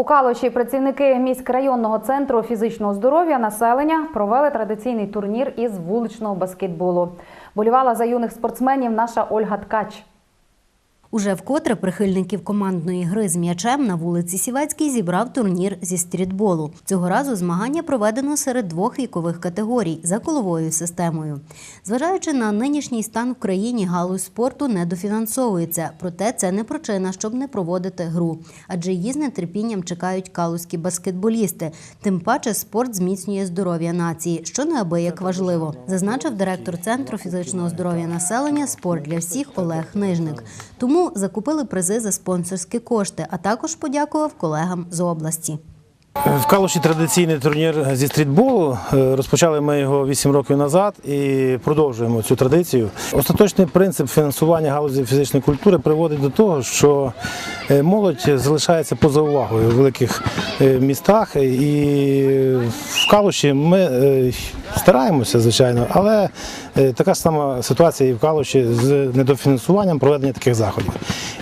У Калуші працівники міськрайонного центру фізичного здоров'я населення провели традиційний турнір із вуличного баскетболу. Болівала за юних спортсменів наша Ольга Ткач. Уже вкотре прихильників командної гри з м'ячем на вулиці Сівецькій зібрав турнір зі стрітболу. Цього разу змагання проведено серед двох вікових категорій за коловою системою. Зважаючи на нинішній стан в країні, галузь спорту недофінансовується. Проте це не причина, щоб не проводити гру. Адже її з нетерпінням чекають калузькі баскетболісти. Тим паче спорт зміцнює здоров'я нації, що неабияк важливо, зазначив директор центру фізичного здоров'я населення Спорт для всіх Олег Нижник. Тому закупили призи за спонсорські кошти, а також подякував колегам з області. В Калуші традиційний турнір зі стрітболу. Е, Розпочали ми його 8 років назад і продовжуємо цю традицію. Остаточний принцип фінансування галузі фізичної культури приводить до того, що е, молодь залишається поза увагою в великих е, містах. І в Калуші ми стараємося, звичайно, але така сама ситуація і в Калуші з недофінансуванням проведення таких заходів.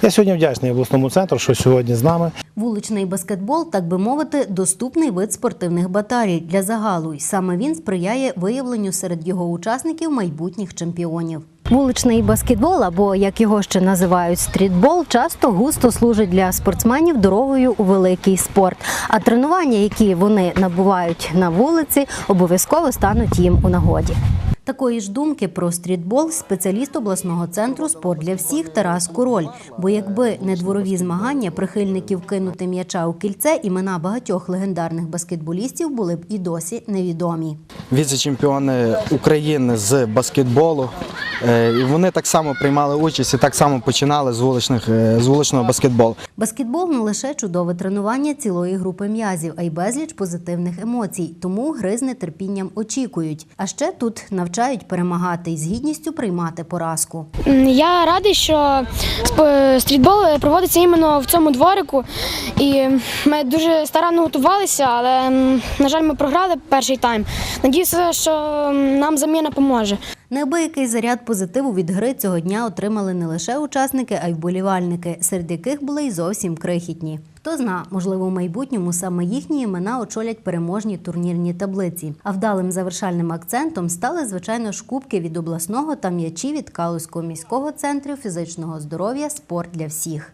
Я сьогодні вдячний обласному центру, що сьогодні з нами. Вуличний баскетбол, так би мовити, доступний вид спортивних баталій для загалу, і саме він сприяє виявленню серед його учасників майбутніх чемпіонів. Вуличний баскетбол, або як його ще називають стрітбол, часто густо служить для спортсменів дорогою у великий спорт. А тренування, які вони набувають на вулиці, обов'язково стануть їм у нагоді. Такої ж думки про стрітбол спеціаліст обласного центру спорт для всіх Тарас Король. Бо якби не дворові змагання прихильників кинути м'яча у кільце, імена багатьох легендарних баскетболістів були б і досі невідомі. віце-чемпіони України з баскетболу. Е, І вони так само приймали участь і так само починали з вуличних е, з вуличного баскетболу. Баскетбол не лише чудове тренування цілої групи м'язів, а й безліч позитивних емоцій. Тому гри з нетерпінням очікують. А ще тут навчають перемагати і з гідністю приймати поразку. Я радий, що стрітбол проводиться іменно в цьому дворику. І ми дуже старанно готувалися, але, на жаль, ми програли перший тайм. Надіюся, що нам заміна поможе. Неабиякий заряд позитиву від гри цього дня отримали не лише учасники, а й вболівальники, серед яких були й зовсім крихітні. Хто зна, можливо, в майбутньому саме їхні імена очолять переможні турнірні таблиці. А вдалим завершальним акцентом стали, звичайно, ж кубки від обласного та м'ячі від Калузького міського центру фізичного здоров'я Спорт для всіх.